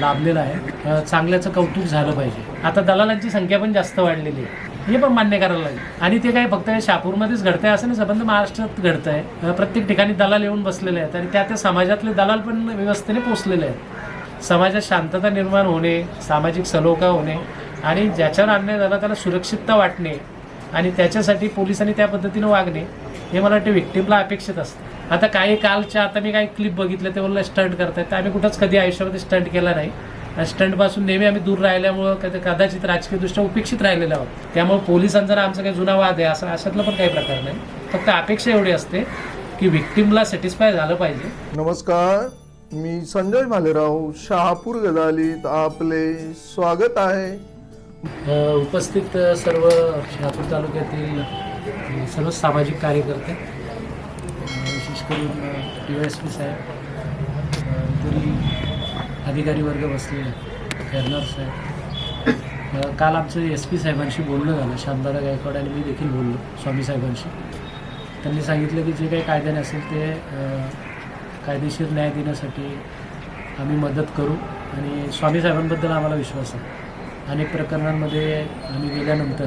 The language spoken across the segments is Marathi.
लाभलेला आहे. चांगल्याचं कौतुक झालं पाहिजे. आता दलालांची संख्या पण जास्त वाढलेली आहे. हे पण मान्य करायला लागेल. आणि ते काय फक्त शापूरमध्येच घडतंय असं नाही संबंध महाराष्ट्रात घडतंय. प्रत्येक ठिकाणी दलाल येऊन बसलेले आहेत. आणि त्या त्या समाजातले दलाल पण व्यवस्थेने पोचलेले आहेत. समाजात शांतता निर्माण होणे सामाजिक सलोखा होणे आणि ज्याच्यावर अन्याय झाला त्याला सुरक्षितता वाटणे आणि त्याच्यासाठी पोलिसांनी त्या पद्धतीनं वागणे हे मला वाटतं विक्टीमला अपेक्षित असतं. आता काही कालच्या आता मी काही क्लिप बघितलं ते बोललं स्टंट करतायत. तर आम्ही कुठंच कधी आयुष्यामध्ये स्टंट केला नाही. स्टंटपासून नेहमी आम्ही दूर राहिल्यामुळं कधी- कदाचित राजकीयदृष्ट्या उपेक्षित राहिलेलो आहोत. त्यामुळे पोलिसांचा जर आमचा काही जुना वाद आहे असं अशातला पण काही प्रकार नाही. फक्त अपेक्षा एवढी असते की विक्टीमला सॅटिस्फाय झालं पाहिजे. नमस्कार मी संजय भालेराव शहापूर गजालीत आपले स्वागत आहे. उपस्थित सर्व शहापूर तालुक्यातील सर्व सामाजिक कार्यकर्ते करून डी एस पी साहेब अ, अधिकारी वर्ग बसले फेरनर साहेब. काल आमचं एस पी साहेबांशी बोलणं झालं शांतारा गायकवाड आणि मी देखील बोललो स्वामी साहेबांशी. त्यांनी सांगितलं की जे काही कायद्याने असेल ते कायदेशीर न्याय देण्यासाठी आम्ही मदत करू आणि स्वामी साहेबांबद्दल आम्हाला विश्वास आहे. अनेक प्रकरणांमध्ये आम्ही गेल्यानंतर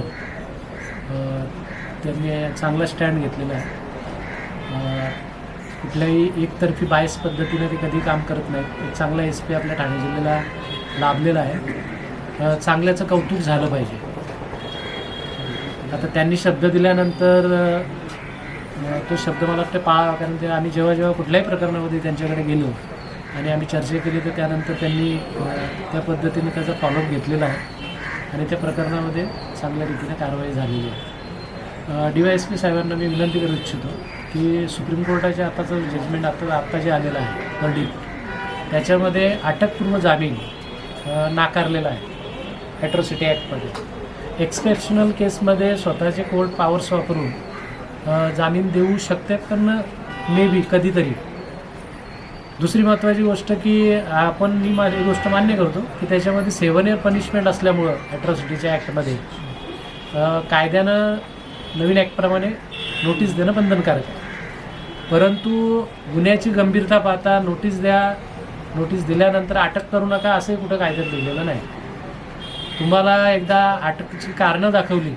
त्यांनी चांगला स्टँड घेतलेला आहे. कुठल्याही एकतर्फी बायस पद्धतीने ते कधी काम करत नाहीत. एक चांगला एस पी आपल्या ठाणे जिल्ह्याला लाभलेला आहे. चांगल्याचं कौतुक झालं पाहिजे. आता त्यांनी शब्द दिल्यानंतर तो शब्द मला वाटतं पा कारण ते आम्ही जेव्हा जेव्हा कुठल्याही प्रकरणामध्ये त्यांच्याकडे गेलो आणि आम्ही चर्चा केली तर त्यानंतर त्यांनी त्या पद्धतीने त्याचा फॉलोअप घेतलेला आहे. आणि त्या प्रकरणामध्ये चांगल्या रीतीने कारवाई झालेली आहे. डी वाय एस पी साहेबांना मी विनंती करू इच्छितो की सुप्रीम कोर्टाचे आताचं जजमेंट आता आत्ता जे आलेलं आहे वर्डिक त्याच्यामध्ये अटकपूर्व जामीन नाकारलेला आहे ॲट्रॉसिटी ॲक्टमध्ये एक्सेप्शनल केसमध्ये स्वतःचे कोर्ट पॉवर्स वापरून जामीन देऊ शकते पण मे बी कधीतरी. दुसरी महत्त्वाची गोष्ट की आपण मी माझी गोष्ट मान्य करतो की त्याच्यामध्ये सेवन इयर पनिशमेंट असल्यामुळं ॲट्रॉसिटीच्या ॲक्टमध्ये कायद्यानं नवीन ॲक्टप्रमाणे नोटीस देणं बंधनकारक आहे. परंतु गुन्ह्याची गंभीरता पाहता नोटीस द्या नोटीस दिल्यानंतर अटक करू नका असंही कुठं कायद्यात लिहिलेलं नाही. तुम्हाला एकदा अटकची कारणं दाखवली.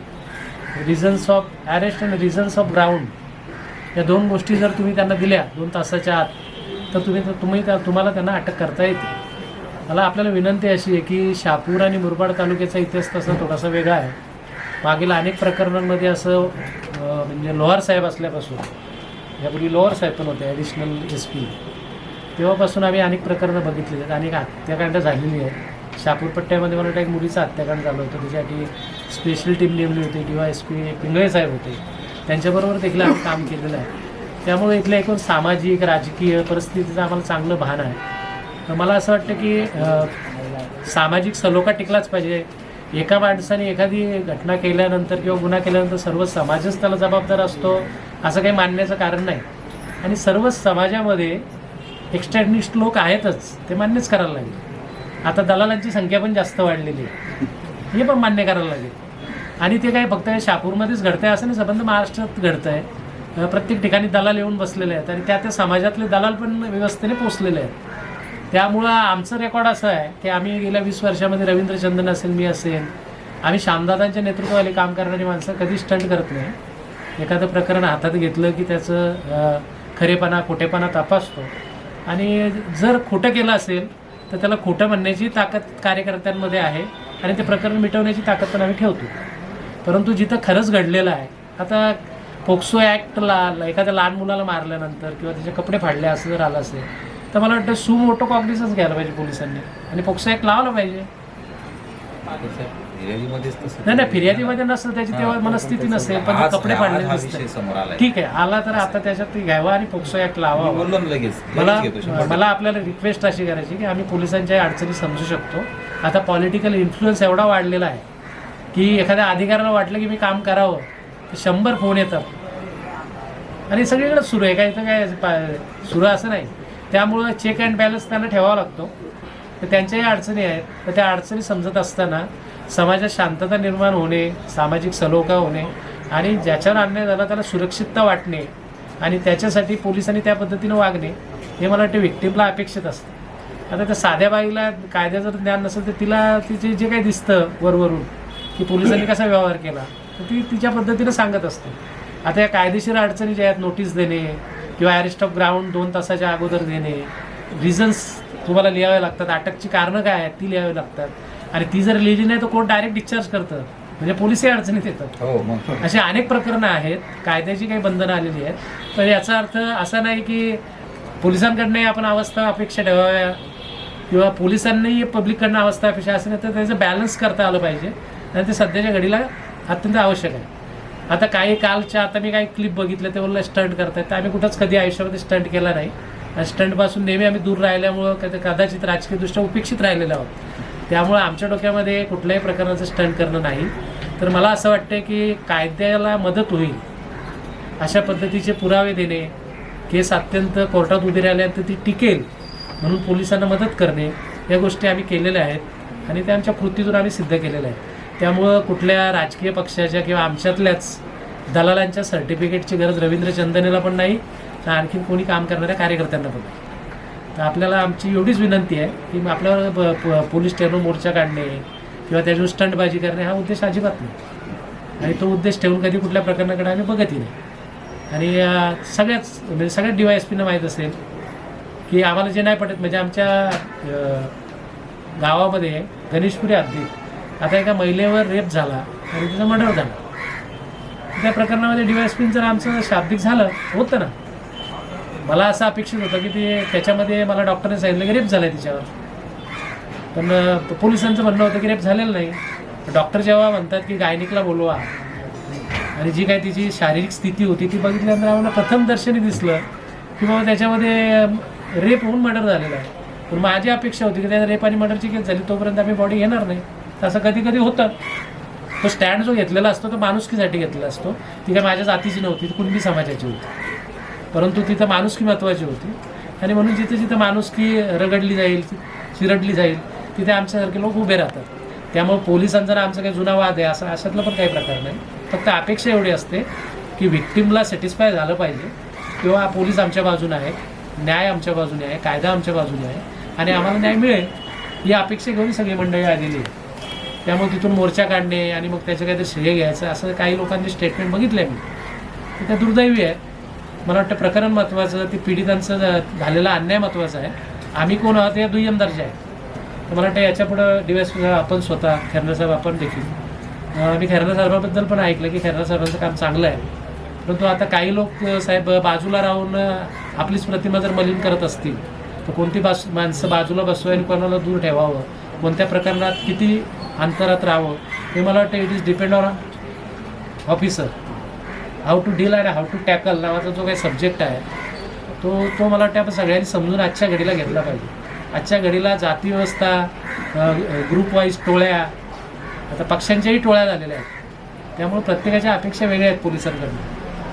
Reasons of arrest and reasons of ground या दोन गोष्टी जर तुम्ही त्यांना दिल्या दोन तासाच्या आत तर तुम्ही तुम्ही त्या तुम्हाला त्यांना अटक करता येते. मला आपल्याला विनंती अशी आहे की शहापूर आणि मुरबाड तालुक्याचा इतिहास तसा थोडासा वेगळा आहे. मागील अनेक प्रकरणांमध्ये असं म्हणजे लोहार साहेब असल्यापासून यापूर्वी लोअर साहेब पण होते ॲडिशनल एस पी तेव्हापासून आम्ही अनेक प्रकरणं बघितली आहेत अनेक हत्याकांड झालेली आहेत शापूरपट्ट्यामध्ये मला वाटतं एक मुलीचं हत्याकांड झालं होतं. त्याच्यासाठी स्पेशल टीम नेमली होती किंवा एस पी पिंगळे साहेब होते. त्यांच्याबरोबर देखील आम्ही काम केलेलं आहे. त्यामुळे इथल्या एकूण सामाजिक राजकीय परिस्थितीचं आम्हाला चांगलं भान आहे. तर मला असं वाटतं की सामाजिक सलोखा टिकलाच पाहिजे. एका माणसाने एखादी घटना केल्यानंतर किंवा गुन्हा केल्यानंतर सर्व समाजच त्याला जबाबदार असतो. असं काही मानण्याचं कारण नाही. आणि सर्व समाजामध्ये एक्स्ट्रॅनिस्ट लोक आहेतच ते मान्यच करायला लागेल. आता दलालांची संख्या पण जास्त वाढलेली आहे. हे पण मान्य करायला लागेल. आणि ते काय फक्त शहापूरमध्येच घडतंय असं नाही संबंध महाराष्ट्रात घडतं आहे प्रत्येक ठिकाणी दलाल येऊन बसलेले आहेत आणि त्या त्या समाजातले दलाल पण व्यवस्थेने पोचलेले आहेत. त्यामुळं आमचं रेकॉर्ड असं आहे की आम्ही गेल्या वीस वर्षामध्ये रवींद्र चंदन असेल मी असेल आम्ही श्यामदादांच्या नेतृत्वाखाली काम करणारी माणसं कधी स्टंट करत नाही. एखादं प्रकरण हातात घेतलं की त्याचं खरेपणा खोटेपणा तपासतो. आणि जर खोटं केलं असेल तर त्याला खोटं म्हणण्याची ताकद कार्यकर्त्यांमध्ये आहे आणि ते प्रकरण मिटवण्याची ताकद पण आम्ही ठेवतो. परंतु जिथं खरंच घडलेलं आहे आता पोक्सो ॲक्टला एखाद्या लहान मुलाला मारल्यानंतर किंवा त्याचे कपडे फाडले असं जर आलं असेल तर मला वाटतं सुमोटो कॉग्निसन्स घ्यायला पाहिजे पोलिसांनी. आणि पोक्सो ॲक्ट लावला पाहिजे. फिर्यादीमध्येच तसं नाही नाही फिर्यादीमध्ये नसतं त्याची तेव्हा मनस्थिती नसेल पण ते कपडे समोर आलाय. ठीक आहे आला तर आता त्याच्यात ते घ्यावा आणि पोक्सो ऍक्ट लावा. बोललो ना लगेच. मला लगेच घेतो शंभर मला आपल्याला रिक्वेस्ट अशी करायची की आम्ही पोलिसांच्या अडचणी समजू शकतो. आता पॉलिटिकल इन्फ्लुएन्स एवढा वाढलेला आहे की एखाद्या अधिकाऱ्याला वाटलं की मी काम करावं तर शंभर फोन येतात. आणि सगळीकडे सुरू आहे काय तर काय पा- सुरू असं नाही. त्यामुळं चेक अँड बॅलन्स त्यांना ठेवावा लागतो. तर त्यांच्याही अडचणी आहेत. तर त्या अडचणी समजत असताना समाजात शांतता निर्माण होणे सामाजिक सलोखा होणे आणि ज्याच्यावर अन्याय झाला त्याला सुरक्षितता वाटणे आणि त्याच्यासाठी पोलिसांनी त्या पद्धतीनं वागणे हे मला वाटते विक्टिमला अपेक्षित असतं. आता त्या साध्या बाईला कायद्याचं ज्ञान नसेल तर तिला तिचे जे काही दिसतं वरवरून की पोलिसांनी कसा व्यवहार केला तर ती तिच्या पद्धतीनं सांगत असते. आता या कायदेशीर अडचणी ज्या आहेत नोटीस देणे किंवा अरेस्ट ऑफ ग्राउंड दोन तासाच्या अगोदर देणे रिझन्स तुम्हाला लिहावे लागतात अटकची कारणं काय आहेत ती लिहावी लागतात. आणि ती जर लिहिली नाही तर कोर्ट डायरेक्ट डिस्चार्ज करतं? म्हणजे पोलिसही अडचणीत येतात हो अशी अनेक प्रकरणं आहेत. कायद्याची काही बंधनं आलेली आहेत. पण याचा अर्थ असा नाही की पोलिसांकडनंही आपण अवस्था अपेक्षा ठेवाव्या किंवा पोलिसांनाही पब्लिककडनं अवस्था अपेक्षा असं नाही तर त्याचं बॅलन्स करता आलं पाहिजे. आणि ते सध्याच्या घडीला अत्यंत आवश्यक आहे. आता काही कालच्या आता मी काही क्लिप बघितलं ते बोललं स्टंट करतायत. तर आम्ही कुठंच कधी आयुष्यामध्ये स्टंट केला नाही. आणि स्टंटपासून नेहमी आम्ही दूर राहिल्यामुळं कदाचित राजकीयदृष्ट्या उपेक्षित राहिलेलो आहोत. त्यामुळं आमच्या डोक्यामध्ये कुठल्याही प्रकारचं स्टंट करणं नाही. तर मला असं वाटतं की कायद्याला मदत होईल अशा पद्धतीचे पुरावे देणे केस अत्यंत कोर्टात उभी राहिल्यानंतर ती टिकेल म्हणून पोलिसांना मदत करणे या गोष्टी आम्ही केलेल्या आहेत आणि त्या आमच्या कृतीतून आम्ही सिद्ध केलेल्या आहेत. त्यामुळं कुठल्या राजकीय पक्षाच्या किंवा आमच्यातल्याच दलालांच्या सर्टिफिकेटची गरज रवींद्र चंदनेला पण नाही तर आणखीन कोणी काम करणाऱ्या कार्यकर्त्यांना पण नाही. तर आपल्याला आमची एवढीच विनंती आहे की मग आपल्यावर प- पोलीस टेरो मोर्चा काढणे किंवा त्याच्यावर स्टंटबाजी करणे हा उद्देश अजिबात नाही. आणि तो उद्देश ठेवून कधी कुठल्या प्रकरणाकडे आम्ही बघतही नाही. आणि सगळ्याच म्हणजे सगळ्याच डी वाय एस पीनं माहीत असेल की आम्हाला जे नाही पटत म्हणजे आमच्या गावामध्ये गणेशपुरी हद्दीत आता एका महिलेवर रेप झाला आणि तिचा मर्डर झाला. त्या प्रकरणामध्ये डी वाय एस जर आमचं शाब्दिक झालं होतं ना. मला असं अपेक्षित होतं की ते त्याच्यामध्ये मला डॉक्टरने सांगितलं की रेप झाला आहे तिच्यावर. पण पोलिसांचं म्हणणं होतं की रेप झालेलं नाही. डॉक्टर जेव्हा म्हणतात की गायनिकला बोलवा आणि जी काय तिची शारीरिक स्थिती होती ती बघितल्यानंतर आम्हाला प्रथम दर्शनी दिसलं की बाबा त्याच्यामध्ये रेप होऊन मर्डर झालेला आहे. पण माझी अपेक्षा होती की त्या रेप आणि मर्डरची केस झाली तोपर्यंत आम्ही बॉडी घेणार नाही. तसं कधी कधी होतं. तो स्टँड जो घेतलेला असतो तो माणुसकीसाठी घेतलेला असतो. ती काय माझ्या जातीची नव्हती ती कुणबी समाजाची होती. परंतु तिथं माणुसकी महत्त्वाची होती. आणि म्हणून जिथे जिथं माणुसकी रगडली जाईल चिरडली जाईल तिथे आमच्यासारखे लोक उभे राहतात. त्यामुळे पोलिसांचा आमचा काही जुना वाद आहे असं अशातला पण काही प्रकार नाही. फक्त अपेक्षा एवढी असते की व्हिक्टीमला सॅटिस्फाय झालं पाहिजे किंवा पोलीस आमच्या बाजूने आहे न्याय आमच्या बाजूने आहे कायदा आमच्या बाजूने आहे आणि आम्हाला न्याय मिळेल ही अपेक्षा घेऊन सगळी मंडळी आलेली आहे त्यामुळे तिथून मोर्चा काढणे आणि मग त्याचं काहीतरी श्रेय घ्यायचं असं काही लोकांचे स्टेटमेंट बघितलं मी. त्या दुर्दैवी आहे मला वाटतं प्रकरण महत्त्वाचं ते पीडितांचं झालेला अन्याय महत्त्वाचा आहे. आम्ही कोण आहोत हे दुय्यम दर्जा आहे. तर मला वाटतं याच्यापुढं डी आपण स्वतः खैरना साहेब आपण देखील. मी खैरना साहेबाबद्दल पण ऐकलं की खैरना साहेबांचं काम चांगलं आहे. परंतु आता काही लोक साहेब बाजूला राहून आपलीच प्रतिमा जर मलिन करत असतील तर कोणती बास माणसं बाजूला बसवावी आणि कोणाला दूर ठेवावं? कोणत्या प्रकरणात किती अंतरात राहावं? हे मला वाटतं it is depend on officer how to deal and how to tackle नावाचा जो काही सब्जेक्ट आहे तो तो मला वाटतं आपण सगळ्यांनी समजून आजच्या घडीला घेतला पाहिजे. आजच्या घडीला जाती व्यवस्था ग्रुप वाईज टोळ्या आता पक्षांच्याही टोळ्या झालेल्या आहेत. त्यामुळे प्रत्येकाच्या अपेक्षा वेगळ्या आहेत पोलिसांकडून.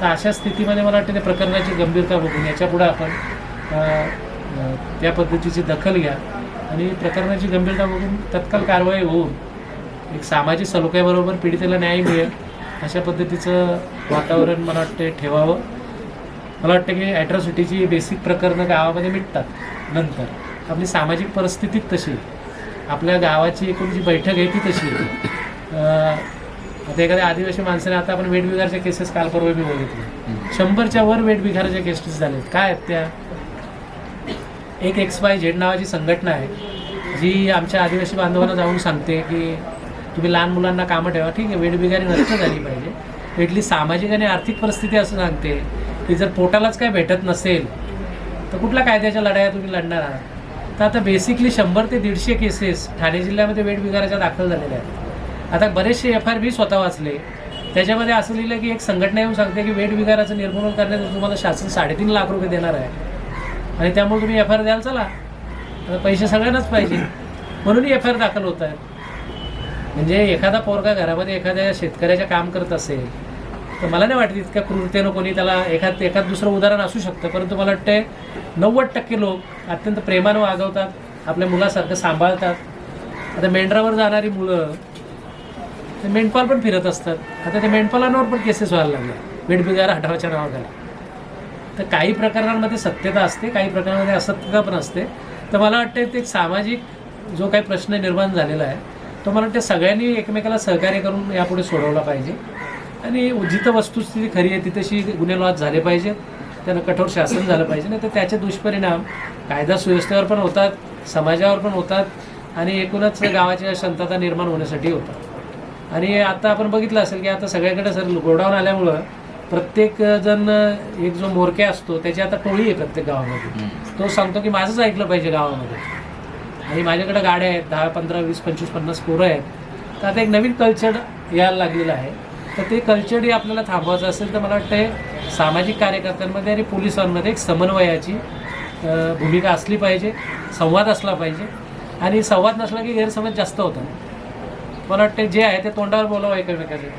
तर अशा स्थितीमध्ये मला वाटतं त्या प्रकरणाची गंभीरता बघून याच्यापुढं आपण त्या पद्धतीची दखल घ्या. आणि प्रकरणाची गंभीरता बघून तत्काळ कारवाई होऊन एक सामाजिक सलोख्याबरोबर पीडितेला न्याय मिळेल. अशा पद्धतीचं वातावरण मला वाटते ठेवावं. मला वाटतं की ॲट्रॉसिटीची बेसिक प्रकरणं गावामध्ये मिटतात नंतर. आपली सामाजिक परिस्थितीच तशी आपल्या गावाची एकूण जी बैठक आहे ती तशी आता एखाद्या आदिवासी माणसाने आता आपण वेठबिगारच्या केसेस काल परवा मी बघितले शंभरच्या वर वेठबिगाराच्या केसेस झालेत. काय आहेत त्या? एक एक्स वाय झेड नावाची संघटना आहे जी आमच्या आदिवासी बांधवांना जाऊन सांगते की तुम्ही लहान मुलांना कामं ठेवा. ठीक आहे वेडबिगारी नष्ट झाली पाहिजे. इथली सामाजिक आणि आर्थिक परिस्थिती असं सांगते की जर पोटालाच काय भेटत नसेल तर कुठल्या कायद्याच्या लढाया तुम्ही लढणार आहात? तर आता बेसिकली शंभर ते दीडशे केसेस ठाणे जिल्ह्यामध्ये वेठबिगाराच्या दाखल झालेल्या आहेत. आता बरेचसे एफ आर बी स्वतः वाचले. त्याच्यामध्ये असं लिहिलं की एक संघटना येऊन सांगते की वेठबिगाराचं निर्मूलन करण्यासाठी तुम्हाला शासन साडेतीन लाख रुपये देणार आहे. आणि त्यामुळे तुम्ही एफ आय आर द्याल चला. पैसे सगळ्यांनाच पाहिजे. म्हणूनही एफ आय आर दाखल होत आहेत. म्हणजे एखादा पोरगा घरामध्ये एखाद्या शेतकऱ्याचे काम करत असेल तर मला नाही वाटत इतक्या क्रूरतेनं कोणी त्याला एखाद एखाद दुसरं उदाहरण असू शकतं. परंतु मला वाटतंय नव्वद टक्के लोक अत्यंत प्रेमानं वागवतात आपल्या मुलासारखं सांभाळतात. आता मेंढरावर जाणारी मुलं ते मेंढपाल पण फिरत असतात. आता ते मेंढपालांवर पण केसेस व्हायला लागल्या वेठबिगार हटावाच्या नावाखाली. तर काही प्रकरणांमध्ये सत्यता असते काही प्रकरणांमध्ये असत्यता पण असते. तर मला वाटतं ते एक सामाजिक जो काही प्रश्न निर्माण झालेला आहे तो मला वाटतं सगळ्यांनी एकमेकाला सहकार्य करून यापुढे सोडवला पाहिजे. आणि जिथं वस्तुस्थिती खरी आहे तिथेशी गुन्हेगार झाले पाहिजेत. त्यांना कठोर शासन झालं पाहिजे. नाही तर त्याचे दुष्परिणाम कायदा सुव्यवस्थेवर पण होतात समाजावर पण होतात आणि एकूणच गावाच्या शांतता निर्माण होण्यासाठी होतात. आणि आता आपण बघितलं असेल की आता सगळ्याकडे सर गोडाऊन आल्यामुळं प्रत्येक जण एक जो मोरक्या असतो त्याची आता टोळी आहे प्रत्येक गावामध्ये. तो सांगतो की माझंच ऐकलं पाहिजे गावामध्ये. आणि माझ्याकडे गाड्या आहेत दहा पंधरा वीस पंचवीस पन्नास पोरं आहेत. तर आता एक नवीन कल्चर यायला लागलेलं आहे. तर ते कल्चरही आपल्याला थांबवायचं असेल तर मला वाटतं सामाजिक कार्यकर्त्यांमध्ये आणि पोलिसांमध्ये एक समन्वयाची भूमिका असली पाहिजे संवाद असला पाहिजे. आणि संवाद नसला की गैरसमज जास्त होतं मला वाटतं जे आहे ते तोंडावर बोलावं एकमेकाचे.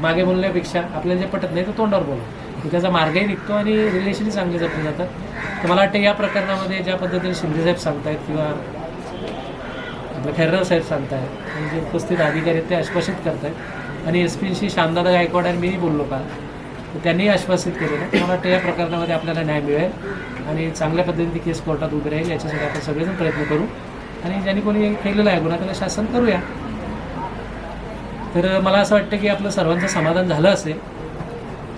मागे बोलण्यापेक्षा आपल्याला जे पटत नाही ते तोंडावर बोलावं. त्याचा मार्गही निघतो आणि रिलेशनही चांगले जपले जातात. तर मला वाटतं या प्रकरणामध्ये ज्या पद्धतीने शिंदेसाहेब सांगतायत किंवा आपलं खैरराव साहेब सांगतायत आणि जे म्हणजे उपस्थित अधिकारी आहेत ते आश्वासित करतायत. आणि एस पीशी शांतता गायकवाड आणि मीही बोललो का तर त्यांनीही आश्वासित केलेलं आहे. मला वाटतं या प्रकरणामध्ये आपल्याला न्याय मिळेल. आणि चांगल्या पद्धतीने ती केस कोर्टात उभी राहील. याच्यासाठी आपण सगळेजण प्रयत्न करू. आणि ज्यांनी कोणी केलेलं आहे गुन्हा त्याला शासन करूया. तर मला असं वाटतं की आपलं सर्वांचं समाधान झालं असेल.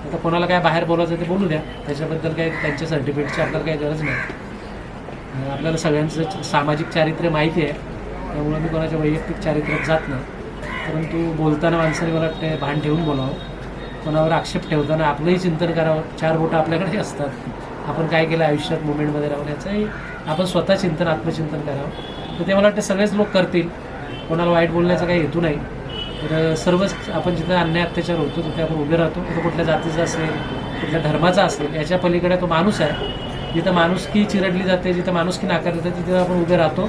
आता कोणाला काय बाहेर बोलायचं ते बोलू द्या. त्याच्याबद्दल काही त्यांच्या सर्टिफिकेटची आपल्याला काही गरज नाही. आपल्याला सगळ्यांचं सामाजिक चारित्र्य माहिती आहे. त्यामुळं मी कोणाच्या वैयक्तिक चारित्र्यात जात नाही. परंतु बोलताना माणसाने मला वाटतं भान ठेवून बोलावं. कोणावर आक्षेप ठेवताना आपलंही चिंतन करावं. चार बोटं आपल्याकडे असतात. आपण काय केलं? आयुष्यात मुवमेंटमध्ये राहून याचंही आपण स्वतः चिंतन आत्मचिंतन करावं. तर ते मला वाटतं सगळेच लोक करतील. कोणाला वाईट बोलण्याचा काही हेतू नाही. तर सर्वच आपण जिथं अन्याय अत्याचार होतो तिथे आपण उभे राहतो. तो कुठल्या जातीचा असेल कुठल्या धर्माचा असेल याच्या पलीकडे तो माणूस आहे. जिथं माणुसकी चिरडली जाते जिथं माणुसकी नाकारली जाते तिथं आपण उभे राहतो.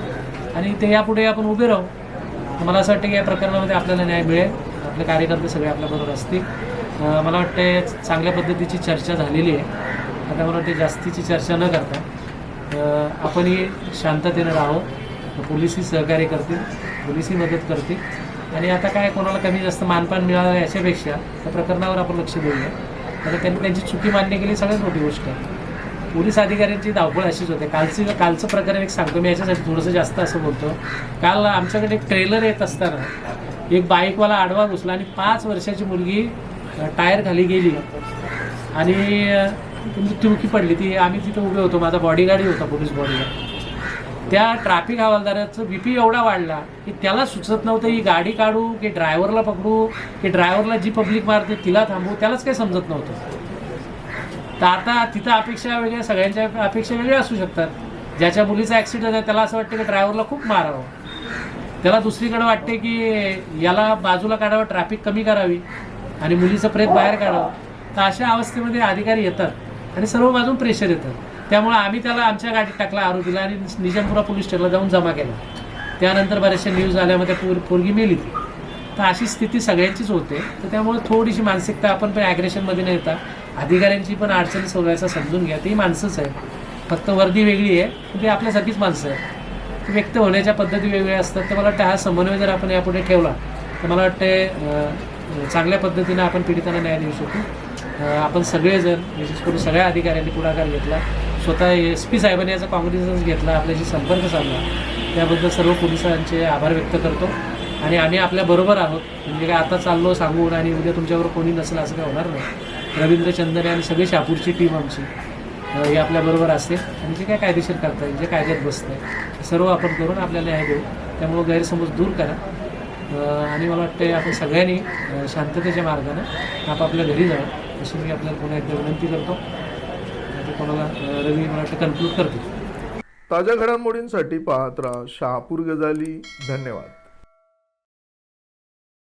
आणि ते यापुढे आपण उभे राहू. मला असं वाटतं की या प्रकरणामध्ये आपल्याला न्याय मिळेल. आपले कार्यकर्ते सगळे आपल्याबरोबर असतील. मला वाटते चांगल्या पद्धतीची चर्चा झालेली आहे. आता मला वाटते जास्तीची चर्चा न करता आपणही शांततेनं राहावं. पोलिसही सहकार्य करतील पोलिसही मदत करतील. आणि आता काय कोणाला कमी जास्त मानपान मिळालं याच्यापेक्षा त्या प्रकरणावर आपण लक्ष देऊया. आता त्यांनी त्यांची चुकी मान्य केली सगळ्यात मोठी गोष्ट आहे. पोलीस अधिकाऱ्यांची धावपळ अशीच होते. कालची कालचं प्रकरण एक सांगतो. मी याच्यासाठी थोडंसं जास्त असं बोलतो. काल आमच्याकडे एक ट्रेलर येत असताना एक बाईकवाला आडवा घुसला आणि पाच वर्षाची मुलगी टायर खाली गेली आणि मृत्युमुखी पडली. ती आम्ही तिथं उभे होतो. माझा बॉडीगार्डही होता पोलीस बॉडीगार्ड त्या ट्रॅफिक हवालदाराचं बी पी एवढा वाढला की त्याला सुचत नव्हतं ही गाडी काढू की ड्रायव्हरला पकडू की ड्रायव्हरला जी पब्लिक मारते तिला थांबू त्यालाच काही समजत नव्हतं. तर आता तिथं अपेक्षा वेगळ्या सगळ्यांच्या अपेक्षा वेगळ्या असू शकतात. ज्याच्या मुलीचा ॲक्सिडेंट आहे त्याला असं वाटतं की ड्रायव्हरला खूप मारावं. त्याला दुसरीकडे वाटते की याला बाजूला काढावं ट्रॅफिक कमी करावी आणि मुलीचं प्रेत बाहेर काढावं. तर अशा अवस्थेमध्ये अधिकारी येतात आणि सर्व बाजून प्रेशर येतं त्यामुळे आम्ही त्याला आमच्या गाडीत टाकला आरोपीला आणि निजामपुरा पोलीस स्टेशनला जाऊन जमा केला. त्यानंतर बऱ्याचशा न्यूज आल्यामध्ये पोर पोरगी मेली. ती तर अशी स्थिती सगळ्यांचीच होते. तर त्यामुळे थोडीशी मानसिकता आपण पण ॲग्रेशनमध्ये न येता अधिकाऱ्यांची पण अडचणी सोडवायचा समजून घ्या. ती माणसंच आहे फक्त वर्दी वेगळी आहे. पण ती आपल्यासारखीच माणसं आहे ती व्यक्त होण्याच्या पद्धती वेगळ्या असतात. तर मला वाटतं हा समन्वय जर आपण यापुढे ठेवला तर मला वाटते चांगल्या पद्धतीनं आपण पीडितांना न्याय देऊ शकू. आपण सगळेजण विशेष करून सगळ्या अधिकाऱ्यांनी पुढाकार घेतला. स्वतः एस पी साहेबांनी याचा काँग्रेसच घेतला. आपल्याशी संपर्क साधला त्याबद्दल सर्व पोलिसांचे आभार व्यक्त करतो. आणि आम्ही आपल्याबरोबर आहोत. म्हणजे काय आता चाललो सांगून आणि उद्या तुमच्यावर कोणी नसेल असं काय होणार नाही. रवींद्र चंदने आणि सगळी शापूरची टीम आमची. ही आपल्याबरोबर असते. आणि जे काय कायदेशीर करता येईल जे कायद्यात बसतं आहे सर्व आपण करून आपल्याला हे देऊ. त्यामुळं गैरसमज दूर करा. आणि मला वाटतं आपण सगळ्यांनी शांततेच्या मार्गानं आपापल्या घरी जावं अशी मी आपल्याला पुन्हा एकदा विनंती करतो. कोणाला रवी मला वाटतं कन्क्लूड करतो ताज्या घडामोडींसाठी पाहत राहा शहापूर गजाली. धन्यवाद.